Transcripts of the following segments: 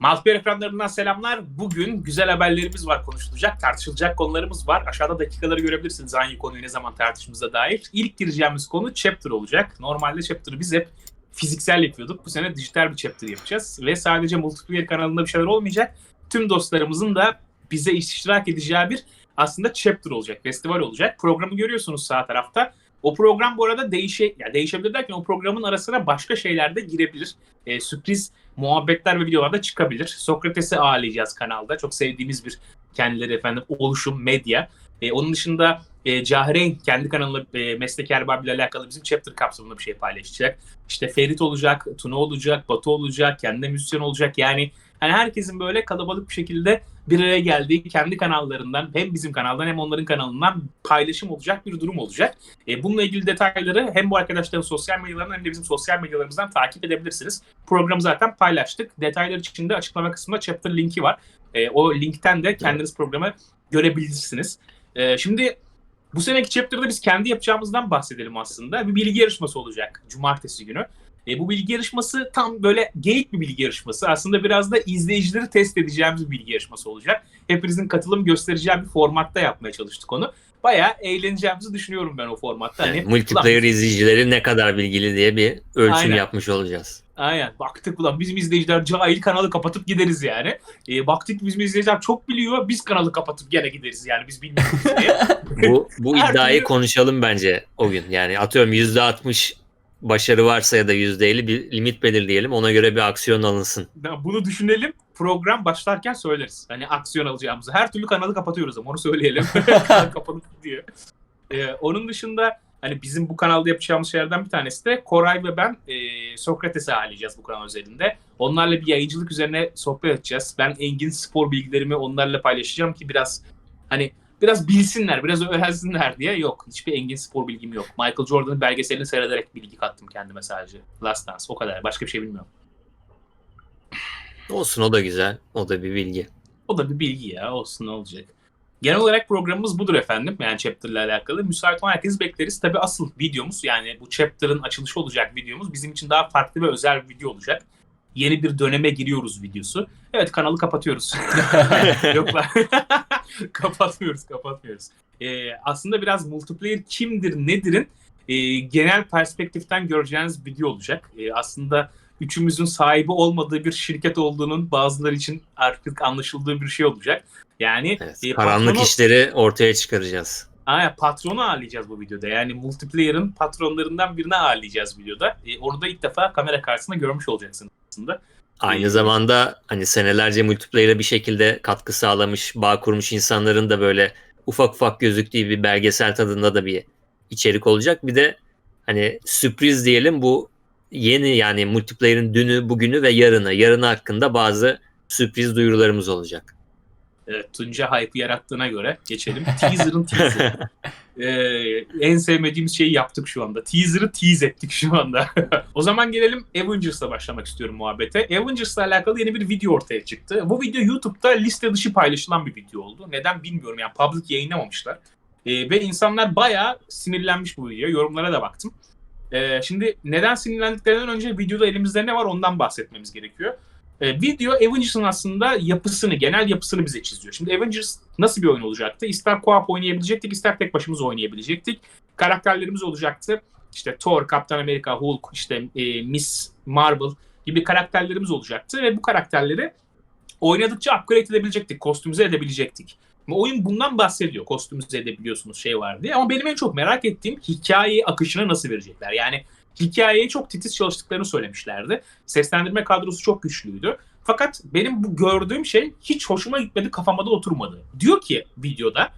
Multiplayer ekranlarından selamlar. Bugün güzel haberlerimiz var konuşulacak, tartışılacak konularımız var. Aşağıda dakikaları görebilirsiniz hangi konuyu ne zaman tartıştığımıza dair. İlk gireceğimiz konu chapter olacak. Normalde chapter'ı biz hep fiziksel yapıyorduk. Bu sene dijital bir chapter yapacağız. Ve sadece multiplayer kanalında bir şeyler olmayacak. Tüm dostlarımızın da bize iştirak edeceği bir aslında chapter olacak, festival olacak. Programı görüyorsunuz sağ tarafta. O program bu arada değişe, ya değişebilir derken o programın arasına başka şeyler de girebilir. Ee, sürpriz muhabbetler ve videolar da çıkabilir. Sokrates'i ağırlayacağız kanalda. Çok sevdiğimiz bir kendileri efendim oluşum, medya. Ee, onun dışında e, Cahreyn kendi kanalında e, meslek erbabıyla alakalı bizim chapter kapsamında bir şey paylaşacak. İşte Ferit olacak, Tuna olacak, Batu olacak, kendi müzisyen olacak. Yani hani herkesin böyle kalabalık bir şekilde bir araya geldiği kendi kanallarından hem bizim kanaldan hem onların kanalından paylaşım olacak bir durum olacak. E, bununla ilgili detayları hem bu arkadaşların sosyal medyalarından hem de bizim sosyal medyalarımızdan takip edebilirsiniz. Programı zaten paylaştık. Detaylar için de açıklama kısmında chapter linki var. E, o linkten de kendiniz programı görebilirsiniz. E, şimdi bu seneki chapter'da biz kendi yapacağımızdan bahsedelim aslında. Bir bilgi yarışması olacak cumartesi günü. E, bu bilgi yarışması tam böyle geyik bir bilgi yarışması. Aslında biraz da izleyicileri test edeceğimiz bir bilgi yarışması olacak. Hepinizin katılım göstereceği bir formatta yapmaya çalıştık onu. Bayağı eğleneceğimizi düşünüyorum ben o formatta. Yani Hani, multiplayer ulan- izleyicileri ne kadar bilgili diye bir ölçüm Aynen. yapmış olacağız. Aynen. Baktık ulan bizim izleyiciler cahil kanalı kapatıp gideriz yani. E, baktık bizim izleyiciler çok biliyor. Biz kanalı kapatıp gene gideriz yani biz bilmiyoruz diye. Bu, bu iddiayı konuşalım bence o gün. Yani atıyorum %60 başarı varsa ya da %50 bir limit belirleyelim. Ona göre bir aksiyon alınsın. Ya Bunu düşünelim. Program başlarken söyleriz. Hani aksiyon alacağımızı. Her türlü kanalı kapatıyoruz ama onu söyleyelim. Kanal kapanıp gidiyor. Ee, onun dışında hani bizim bu kanalda yapacağımız şeylerden bir tanesi de Koray ve ben e, Sokrates'i ağırlayacağız bu kanal üzerinde. Onlarla bir yayıncılık üzerine sohbet edeceğiz. Ben Engin spor bilgilerimi onlarla paylaşacağım ki biraz hani biraz bilsinler, biraz öğrensinler diye. Yok. Hiçbir Engin spor bilgim yok. Michael Jordan'ın belgeselini seyrederek bilgi kattım kendime sadece. Last Dance. O kadar. Başka bir şey bilmiyorum. Olsun o da güzel. O da bir bilgi. O da bir bilgi ya olsun ne olacak. Genel olarak programımız budur efendim. Yani chapter ile alakalı. Müsait olan herkesi bekleriz. Tabii asıl videomuz yani bu chapter'ın açılışı olacak videomuz bizim için daha farklı ve özel bir video olacak. Yeni bir döneme giriyoruz videosu. Evet kanalı kapatıyoruz. Yok lan. kapatmıyoruz kapatmıyoruz. Ee, aslında biraz multiplayer kimdir nedir'in e, genel perspektiften göreceğiniz video olacak. E, aslında üçümüzün sahibi olmadığı bir şirket olduğunun bazıları için artık anlaşıldığı bir şey olacak. Yani Evet, e, karanlık patronu, işleri ortaya çıkaracağız. Aynen, patronu ağırlayacağız bu videoda. Yani multiplayer'ın patronlarından birini ağırlayacağız videoda. E, onu da ilk defa kamera karşısında görmüş olacaksın aslında. Aynı Ee, zamanda hani senelerce multiplayer'e bir şekilde katkı sağlamış, bağ kurmuş insanların da böyle ufak ufak gözüktüğü bir belgesel tadında da bir içerik olacak. Bir de hani sürpriz diyelim bu yeni yani multiplayer'in dünü, bugünü ve yarını. Yarını hakkında bazı sürpriz duyurularımız olacak. Evet, Tunca hype'ı yarattığına göre geçelim. Teaser'ın teaser'ı. Ee, en sevmediğimiz şeyi yaptık şu anda. Teaser'ı tease ettik şu anda. o zaman gelelim Avengers'la başlamak istiyorum muhabbete. Avengers'la alakalı yeni bir video ortaya çıktı. Bu video YouTube'da liste dışı paylaşılan bir video oldu. Neden bilmiyorum yani public yayınlamamışlar. Ee, ve insanlar bayağı sinirlenmiş bu videoya. Yorumlara da baktım. Ee, şimdi neden sinirlendiklerinden önce videoda elimizde ne var ondan bahsetmemiz gerekiyor. E, video Avengers'ın aslında yapısını, genel yapısını bize çiziyor. Şimdi Avengers nasıl bir oyun olacaktı? İster co-op oynayabilecektik, ister tek başımıza oynayabilecektik. Karakterlerimiz olacaktı. İşte Thor, Captain America, Hulk, işte e, Miss Marvel gibi karakterlerimiz olacaktı ve bu karakterleri oynadıkça upgrade edebilecektik, kostümize edebilecektik. Ama oyun bundan bahsediyor. Kostümize edebiliyorsunuz şey var diye. Ama benim en çok merak ettiğim hikaye akışını nasıl verecekler? Yani hikayeye çok titiz çalıştıklarını söylemişlerdi. Seslendirme kadrosu çok güçlüydü. Fakat benim bu gördüğüm şey hiç hoşuma gitmedi, kafama da oturmadı. Diyor ki videoda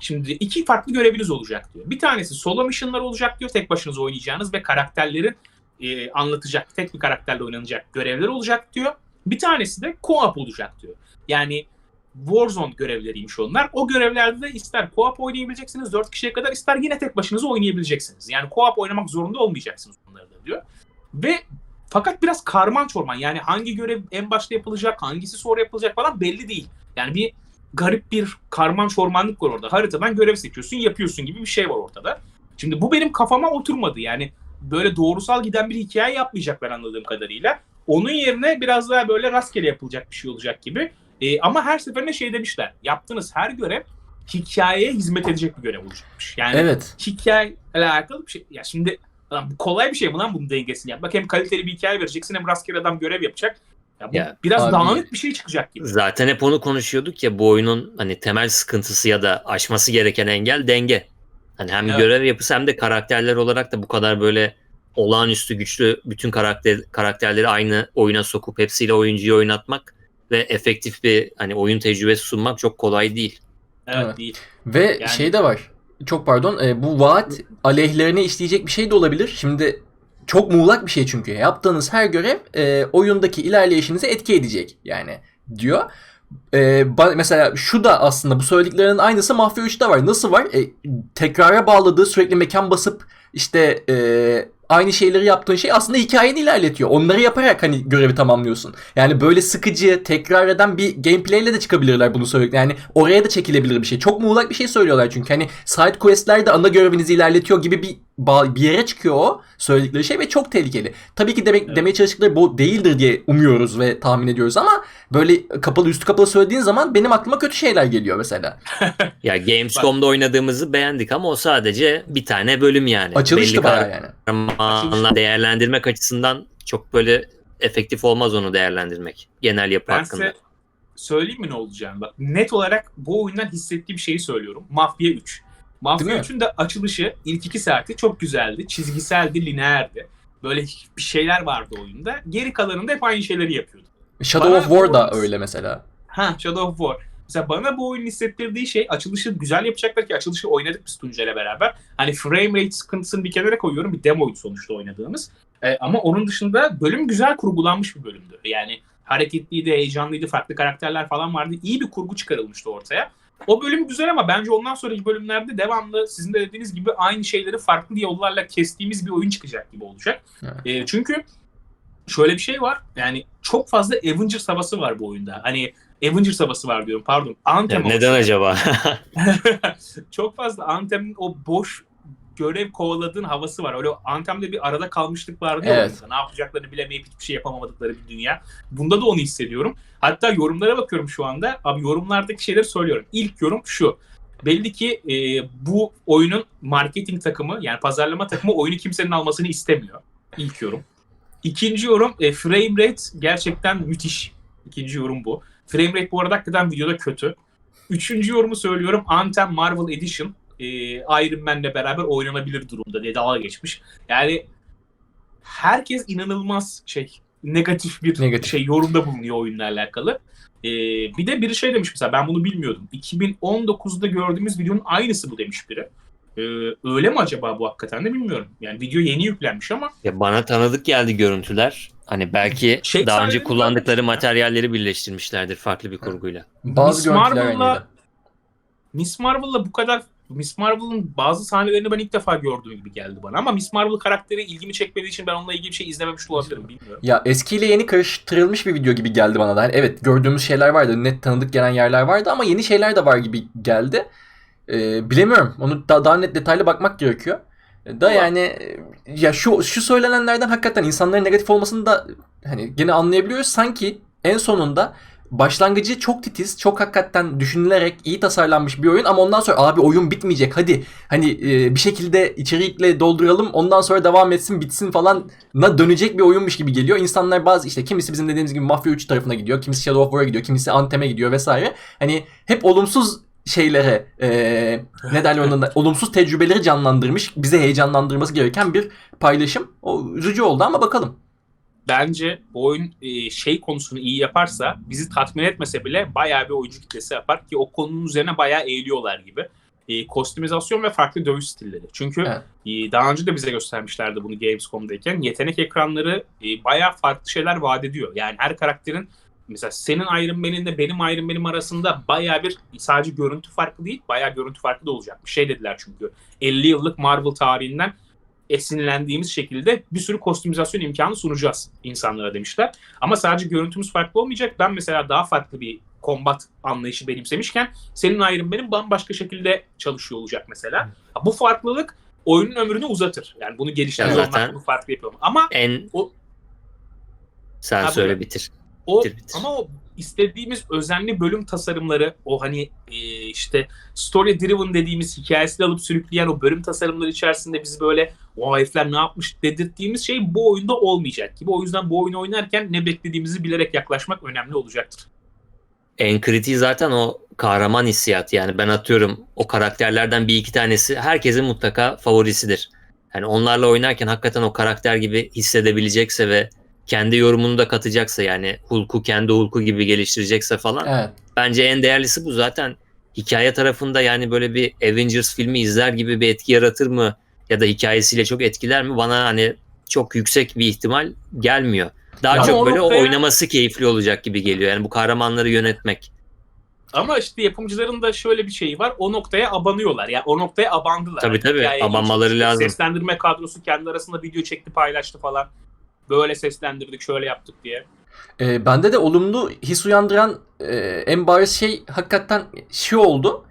şimdi iki farklı göreviniz olacak diyor. Bir tanesi solo mission'lar olacak diyor. Tek başınıza oynayacağınız ve karakterleri e, anlatacak, tek bir karakterle oynanacak görevler olacak diyor. Bir tanesi de co-op olacak diyor. Yani Warzone görevleriymiş onlar. O görevlerde de ister co-op oynayabileceksiniz 4 kişiye kadar ister yine tek başınıza oynayabileceksiniz. Yani co-op oynamak zorunda olmayacaksınız onları da diyor. Ve fakat biraz karman çorman yani hangi görev en başta yapılacak, hangisi sonra yapılacak falan belli değil. Yani bir garip bir karman çormanlık var orada. Haritadan görev seçiyorsun, yapıyorsun gibi bir şey var ortada. Şimdi bu benim kafama oturmadı. Yani böyle doğrusal giden bir hikaye yapmayacaklar anladığım kadarıyla. Onun yerine biraz daha böyle rastgele yapılacak bir şey olacak gibi. E, ama her seferinde şey demişler. Yaptığınız her görev hikayeye hizmet edecek bir görev olacakmış. Yani Evet. hikaye alakalı bir şey. Ya şimdi lan bu kolay bir şey mi lan bunun dengesini yapmak? Hem kaliteli bir hikaye vereceksin hem rastgele adam görev yapacak. Ya bu Ya, biraz abi- dağınık bir şey çıkacak gibi. Zaten hep onu konuşuyorduk ya bu oyunun hani temel sıkıntısı ya da aşması gereken engel denge. Hani hem Evet. görev yapısı hem de karakterler olarak da bu kadar böyle olağanüstü güçlü bütün karakter karakterleri aynı oyuna sokup hepsiyle oyuncuyu oynatmak ve efektif bir hani oyun tecrübesi sunmak çok kolay değil. Evet, Evet. değil. Ve Yani- şey de var. Çok pardon. e, bu vaat aleyhlerine işleyecek bir şey de olabilir. Şimdi çok muğlak bir şey çünkü. Yaptığınız her görev e, oyundaki ilerleyişinize etki edecek. Yani diyor. E, ba- mesela şu da aslında bu söylediklerinin aynısı Mafya 3'te var. Nasıl var? E, tekrara bağladığı sürekli mekan basıp işte e, aynı şeyleri yaptığın şey aslında hikayeni ilerletiyor. Onları yaparak hani görevi tamamlıyorsun. Yani böyle sıkıcı, tekrar eden bir gameplayle de çıkabilirler bunu söyledikler. Yani oraya da çekilebilir bir şey. Çok muğlak bir şey söylüyorlar çünkü. Hani side quest'ler de ana görevinizi ilerletiyor gibi bir bir yere çıkıyor o söyledikleri şey ve çok tehlikeli. Tabii ki demek Evet. demeye çalıştıkları bu değildir diye umuyoruz ve tahmin ediyoruz ama böyle kapalı üstü kapalı söylediğin zaman benim aklıma kötü şeyler geliyor mesela. Ya Gamescom'da oynadığımızı beğendik ama o sadece bir tane bölüm yani. Açılıştı Belli bayağı yani. değerlendirmek açısından çok böyle efektif olmaz onu değerlendirmek genel yapı Ben hakkında. size söyleyeyim mi ne olacağını? Bak net olarak bu oyundan hissettiğim şeyi söylüyorum. Mafya 3. Mafya Değil mi? 3'ün de açılışı ilk iki saati çok güzeldi. Çizgiseldi, lineerdi. Böyle bir şeyler vardı oyunda. Geri kalanında hep aynı şeyleri yapıyordu. Shadow Bana of War da öyle mesela. Ha Shadow of War. Mesela bana bu oyunun hissettirdiği şey açılışı güzel yapacaklar ki açılışı oynadık biz Tuncay'la beraber. Hani frame rate sıkıntısını bir kenara koyuyorum. Bir demoydu sonuçta oynadığımız. Ee, ama onun dışında bölüm güzel kurgulanmış bir bölümdü. Yani hareketliydi, heyecanlıydı, farklı karakterler falan vardı. İyi bir kurgu çıkarılmıştı ortaya. O bölüm güzel ama bence ondan sonraki bölümlerde devamlı sizin de dediğiniz gibi aynı şeyleri farklı yollarla kestiğimiz bir oyun çıkacak gibi olacak. Evet. Ee, çünkü şöyle bir şey var. Yani çok fazla Avengers havası var bu oyunda. Hani Avengers havası var diyorum pardon. Ya Anthem havası. neden acaba? çok fazla Anthem'in o boş görev kovaladığın havası var. Öyle Anthem'de bir arada kalmışlık vardı ya Evet. Ne yapacaklarını bilemeyip hiçbir şey yapamamadıkları bir dünya. Bunda da onu hissediyorum. Hatta yorumlara bakıyorum şu anda. Abi yorumlardaki şeyleri söylüyorum. İlk yorum şu. Belli ki e, bu oyunun marketing takımı yani pazarlama takımı oyunu kimsenin almasını istemiyor. İlk yorum. İkinci yorum e, frame rate gerçekten müthiş. İkinci yorum bu. Frame rate bu arada hakikaten videoda kötü. Üçüncü yorumu söylüyorum. Anthem Marvel Edition e, Iron Man'le beraber oynanabilir durumda diye dalga geçmiş. Yani herkes inanılmaz şey negatif bir Negatif. şey yorumda bulunuyor oyunla alakalı. E, bir de biri şey demiş mesela ben bunu bilmiyordum. 2019'da gördüğümüz videonun aynısı bu demiş biri. E, öyle mi acaba bu hakikaten de bilmiyorum. Yani video yeni yüklenmiş ama ya bana tanıdık geldi görüntüler. Hani belki Şey daha önce kullandıkları ya. materyalleri birleştirmişlerdir farklı bir kurguyla. Bazı Miss Marvel'la-. Miss Marvel'la bu kadar Miss Marvel'ın bazı sahnelerini ben ilk defa gördüğüm gibi geldi bana ama Miss Marvel karakteri ilgimi çekmediği için ben onunla ilgili bir şey izlememiş olabilirim bilmiyorum. Ya eskiyle yeni karıştırılmış bir video gibi geldi bana da. Yani evet gördüğümüz şeyler vardı. Net tanıdık gelen yerler vardı ama yeni şeyler de var gibi geldi. Ee, bilemiyorum. Onu da, daha net detaylı bakmak gerekiyor. Da Ama- yani ya şu şu söylenenlerden hakikaten insanların negatif olmasını da hani gene anlayabiliyoruz. Sanki en sonunda başlangıcı çok titiz, çok hakikaten düşünülerek iyi tasarlanmış bir oyun ama ondan sonra abi oyun bitmeyecek hadi hani e, bir şekilde içerikle dolduralım ondan sonra devam etsin bitsin falan na dönecek bir oyunmuş gibi geliyor. İnsanlar bazı işte kimisi bizim dediğimiz gibi Mafya 3 tarafına gidiyor, kimisi Shadow of War'a gidiyor, kimisi Anthem'e gidiyor vesaire. Hani hep olumsuz şeylere e, ne derler onun da olumsuz tecrübeleri canlandırmış, bize heyecanlandırması gereken bir paylaşım. O üzücü oldu ama bakalım. Bence bu oyun e, şey konusunu iyi yaparsa bizi tatmin etmese bile bayağı bir oyuncu kitlesi yapar ki o konunun üzerine bayağı eğiliyorlar gibi. E, kostümizasyon ve farklı dövüş stilleri. Çünkü Evet. e, daha önce de bize göstermişlerdi bunu Gamescom'dayken. Yetenek ekranları e, bayağı farklı şeyler vaat ediyor. Yani her karakterin mesela senin Iron Man'inle benim Iron Man'im arasında bayağı bir sadece görüntü farkı değil, bayağı görüntü farkı da olacak. Bir şey dediler çünkü. 50 yıllık Marvel tarihinden esinlendiğimiz şekilde bir sürü kostümizasyon imkanı sunacağız insanlara demişler. Ama sadece görüntümüz farklı olmayacak. Ben mesela daha farklı bir kombat anlayışı benimsemişken senin Iron Man'in bambaşka şekilde çalışıyor olacak mesela. Bu farklılık oyunun ömrünü uzatır. Yani bunu olmak zaten- bunu farklı yapıyor. Ama En O- Sen Ha, söyle bitir. O Bitir, bitir. ama o istediğimiz özenli bölüm tasarımları, o hani e, işte story driven dediğimiz hikayesini alıp sürükleyen o bölüm tasarımları içerisinde bizi böyle o herifler ne yapmış dedirttiğimiz şey bu oyunda olmayacak gibi. O yüzden bu oyunu oynarken ne beklediğimizi bilerek yaklaşmak önemli olacaktır. En kritiği zaten o kahraman hissiyat. Yani ben atıyorum o karakterlerden bir iki tanesi herkesin mutlaka favorisidir. Yani onlarla oynarken hakikaten o karakter gibi hissedebilecekse ve kendi yorumunu da katacaksa yani Hulk'u kendi Hulk'u gibi geliştirecekse falan Evet. bence en değerlisi bu zaten. Hikaye tarafında yani böyle bir Avengers filmi izler gibi bir etki yaratır mı ya da hikayesiyle çok etkiler mi bana hani çok yüksek bir ihtimal gelmiyor. Daha Ya çok böyle noktaya- oynaması keyifli olacak gibi geliyor. Yani bu kahramanları yönetmek. Ama işte yapımcıların da şöyle bir şeyi var. O noktaya abanıyorlar. Yani o noktaya abandılar. Tabii, tabii. Hikayeye Abanmaları işte lazım. Seslendirme kadrosu kendi arasında video çekti paylaştı falan. Böyle seslendirdik şöyle yaptık diye. E, bende de olumlu his uyandıran e, en bariz şey hakikaten şu oldu.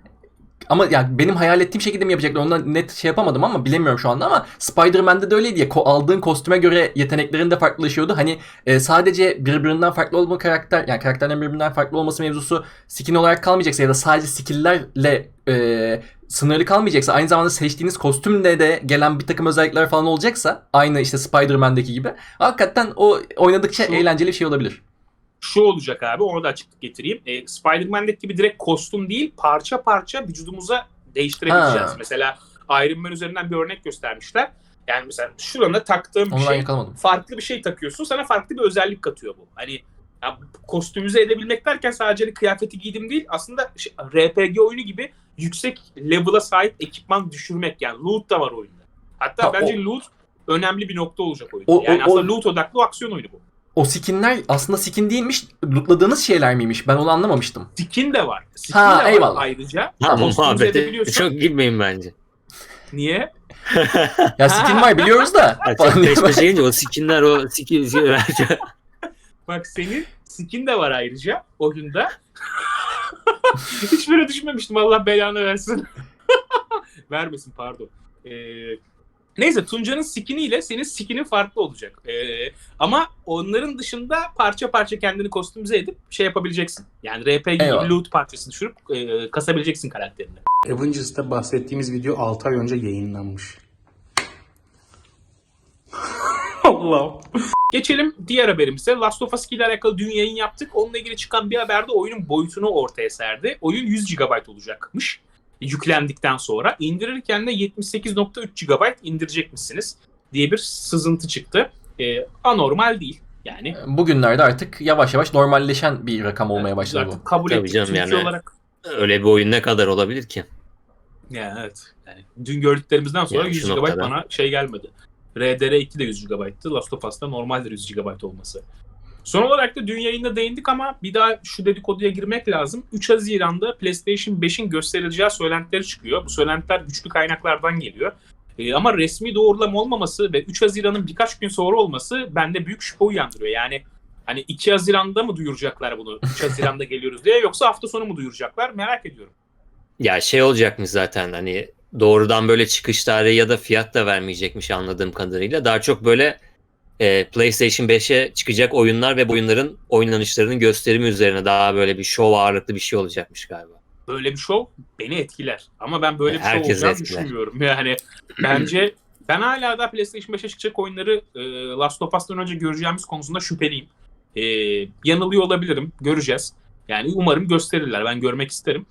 Ama yani benim hayal ettiğim şekilde mi yapacaklar ondan net şey yapamadım ama bilemiyorum şu anda ama Spider-Man'de de öyleydi ya ko- aldığın kostüme göre yeteneklerin de farklılaşıyordu. Hani e, sadece birbirinden farklı olma karakter yani karakterlerin birbirinden farklı olması mevzusu skin olarak kalmayacaksa ya da sadece skill'lerle e, sınırlı kalmayacaksa aynı zamanda seçtiğiniz kostümle de gelen bir takım özellikler falan olacaksa aynı işte Spider-Man'deki gibi hakikaten o oynadıkça Şu- eğlenceli bir şey olabilir. Şu olacak abi onu da açıklık getireyim. E, Spider-Man'deki gibi direkt kostüm değil parça parça vücudumuza değiştirebileceğiz. Ha. Mesela Iron Man üzerinden bir örnek göstermişler. Yani mesela şurana taktığım bir şey yakalamadım. farklı bir şey takıyorsun sana farklı bir özellik katıyor bu. Hani ya, kostümüze edebilmek derken sadece hani kıyafeti giydim değil aslında şey, RPG oyunu gibi yüksek level'a sahip ekipman düşürmek yani loot da var oyunda. Hatta Ha, bence loot önemli bir nokta olacak oyunda. O- yani o- aslında loot odaklı aksiyon oyunu bu. O skinler aslında skin değilmiş. Lootladığınız şeyler miymiş? Ben onu anlamamıştım. Skin de var. Skin Ha, de var eyvallah. ayrıca. Tamam muhabbete edebiliyorsun. çok girmeyin bence. Niye? Ya skin var biliyoruz da. Peş peşe gelince o skinler o skin Bak senin skin de var ayrıca oyunda. Hiç böyle düşünmemiştim. Allah belanı versin. Vermesin pardon. Ee, neyse Tunca'nın skiniyle senin skinin farklı olacak. Ee, ama onların dışında parça parça kendini kostümize edip şey yapabileceksin. Yani RPG gibi Eyvallah. loot parçası düşürüp e, kasabileceksin karakterini. Avengers'ta bahsettiğimiz video 6 ay önce yayınlanmış. Allah. Geçelim diğer haberimize. Last of Us 2 ile alakalı dün yayın yaptık. Onunla ilgili çıkan bir haberde oyunun boyutunu ortaya serdi. Oyun 100 GB olacakmış. Yüklendikten sonra. indirirken de 78.3 GB indirecekmişsiniz diye bir sızıntı çıktı. Ee, anormal değil. Yani Bugünlerde artık yavaş yavaş normalleşen bir rakam olmaya başladı bu. kabul Tabii ettik canım, Türkiye yani. olarak. öyle bir oyun ne kadar olabilir ki? Yani evet. Yani dün gördüklerimizden sonra Yani şu 100 GB noktada. bana şey gelmedi. RDR2 de 100 GB'tı. Last of Us'ta normaldir 100 GB olması. Son olarak da dün yayında değindik ama bir daha şu dedikoduya girmek lazım. 3 Haziran'da PlayStation 5'in gösterileceği söylentileri çıkıyor. Bu söylentiler güçlü kaynaklardan geliyor. Ee, ama resmi doğrulama olmaması ve 3 Haziran'ın birkaç gün sonra olması bende büyük şüphe uyandırıyor. Yani hani 2 Haziran'da mı duyuracaklar bunu? 3 Haziran'da geliyoruz diye yoksa hafta sonu mu duyuracaklar? Merak ediyorum. Ya şey olacakmış zaten hani doğrudan böyle çıkış tarihi ya da fiyat da vermeyecekmiş anladığım kadarıyla. Daha çok böyle e, PlayStation 5'e çıkacak oyunlar ve bu oyunların oynanışlarının gösterimi üzerine daha böyle bir şov ağırlıklı bir şey olacakmış galiba. böyle bir şov beni etkiler. Ama ben böyle bir şov Herkesi olacağını etkiler. düşünmüyorum. Yani bence ben hala da PlayStation 5'e çıkacak oyunları e, Last of Us'tan önce göreceğimiz konusunda şüpheliyim. E, yanılıyor olabilirim. Göreceğiz. Yani umarım gösterirler. Ben görmek isterim.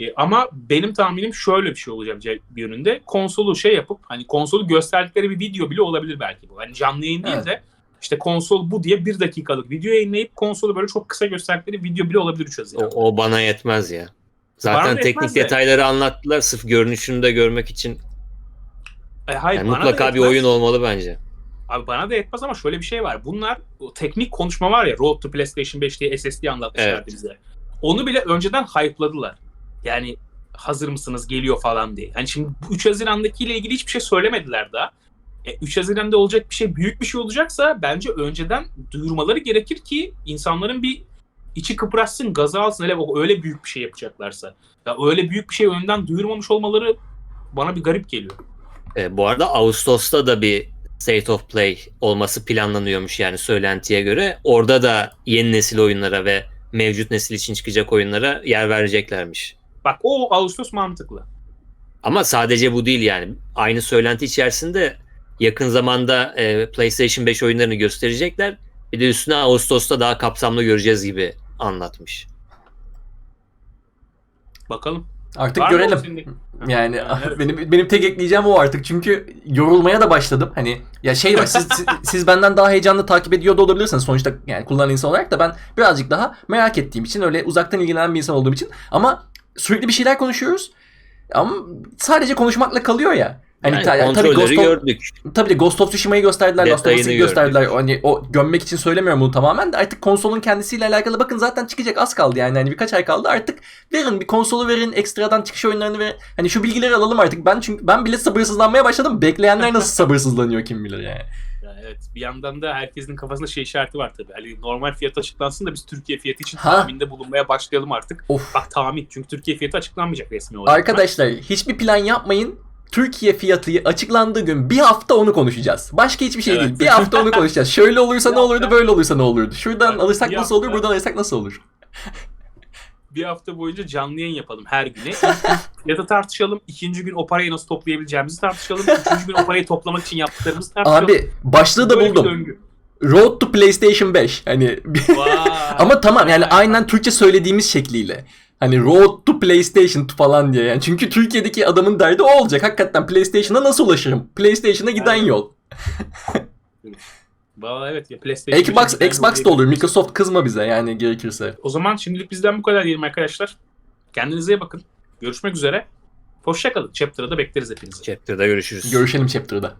E, ama benim tahminim şöyle bir şey olacak bir yönünde. Konsolu şey yapıp hani konsolu gösterdikleri bir video bile olabilir belki bu. Hani canlı yayın değil Evet. de işte konsol bu diye bir dakikalık video yayınlayıp konsolu böyle çok kısa gösterdikleri video bile olabilir 3 Haziran. O, o bana yetmez ya. Zaten teknik de. detayları anlattılar sırf görünüşünü de görmek için. E, hayır, Yani mutlaka bir oyun olmalı bence. Abi bana da yetmez ama şöyle bir şey var. Bunlar o teknik konuşma var ya Road to PlayStation 5 diye SSD anlatmışlardı Evet. bize. Onu bile önceden hype'ladılar. Yani hazır mısınız geliyor falan diye. Hani şimdi bu 3 Haziran'daki ile ilgili hiçbir şey söylemediler daha. E, 3 Haziran'da olacak bir şey büyük bir şey olacaksa bence önceden duyurmaları gerekir ki insanların bir içi kıpraşsın, gaza alsın. Hele öyle büyük bir şey yapacaklarsa. Ya öyle büyük bir şey önden duyurmamış olmaları bana bir garip geliyor. E, bu arada Ağustos'ta da bir State of Play olması planlanıyormuş yani söylentiye göre. Orada da yeni nesil oyunlara ve mevcut nesil için çıkacak oyunlara yer vereceklermiş. Bak o Ağustos mantıklı. Ama sadece bu değil yani. Aynı söylenti içerisinde yakın zamanda e, PlayStation 5 oyunlarını gösterecekler. Bir de üstüne Ağustos'ta daha kapsamlı göreceğiz gibi anlatmış. Bakalım. Artık Var görelim. Yani evet. benim benim tek ekleyeceğim o artık çünkü yorulmaya da başladım. Hani ya şey var siz, siz, siz benden daha heyecanlı takip ediyor da olabilirsiniz sonuçta yani kullanan insan olarak da ben birazcık daha merak ettiğim için öyle uzaktan ilgilenen bir insan olduğum için ama sürekli bir şeyler konuşuyoruz. Ama sadece konuşmakla kalıyor ya. Hani Yani ta- tabii Ghost of, gördük. tabii de Ghost of Tsushima'yı gösterdiler, Last of Us'ı gösterdiler. Hani o gömmek için söylemiyorum bunu tamamen de artık konsolun kendisiyle alakalı bakın zaten çıkacak az kaldı yani hani birkaç ay kaldı artık verin bir konsolu verin ekstradan çıkış oyunlarını verin. Hani şu bilgileri alalım artık. Ben çünkü ben bile sabırsızlanmaya başladım. Bekleyenler nasıl sabırsızlanıyor kim bilir yani. Evet. Bir yandan da herkesin kafasında şey işareti var tabii. Hani normal fiyat açıklansın da biz Türkiye fiyatı için Ha. tahminde bulunmaya başlayalım artık. Of. Bak tahmin. Çünkü Türkiye fiyatı açıklanmayacak resmi olarak. Arkadaşlar hiçbir plan yapmayın. Türkiye fiyatı açıklandığı gün bir hafta onu konuşacağız. Başka hiçbir şey Evet. değil. Bir hafta onu konuşacağız. Şöyle olursa ne olurdu, böyle olursa ne olurdu. Şuradan Evet, alırsak nasıl olur, buradan alırsak nasıl olur. Bir hafta boyunca canlı yayın yapalım her güne. Fiyatı tartışalım. İkinci gün o parayı nasıl toplayabileceğimizi tartışalım. Üçüncü gün o parayı toplamak için yaptıklarımızı tartışalım. Abi başlığı da Böyle bir buldum. döngü. Road to PlayStation 5. Hani Vay. ama tamam yani aynen Türkçe söylediğimiz şekliyle. Hani Road to PlayStation falan diye yani. Çünkü Türkiye'deki adamın derdi o olacak. Hakikaten PlayStation'a nasıl ulaşırım? PlayStation'a giden yol. Valla evet ya PlayStation. Xbox, Xbox da olur. Microsoft kızma bize yani gerekirse. O zaman şimdilik bizden bu kadar diyelim arkadaşlar. Kendinize iyi bakın. Görüşmek üzere. Hoşçakalın. Chapter'da bekleriz hepinizi. Chapter'da görüşürüz. Görüşelim chapter'da.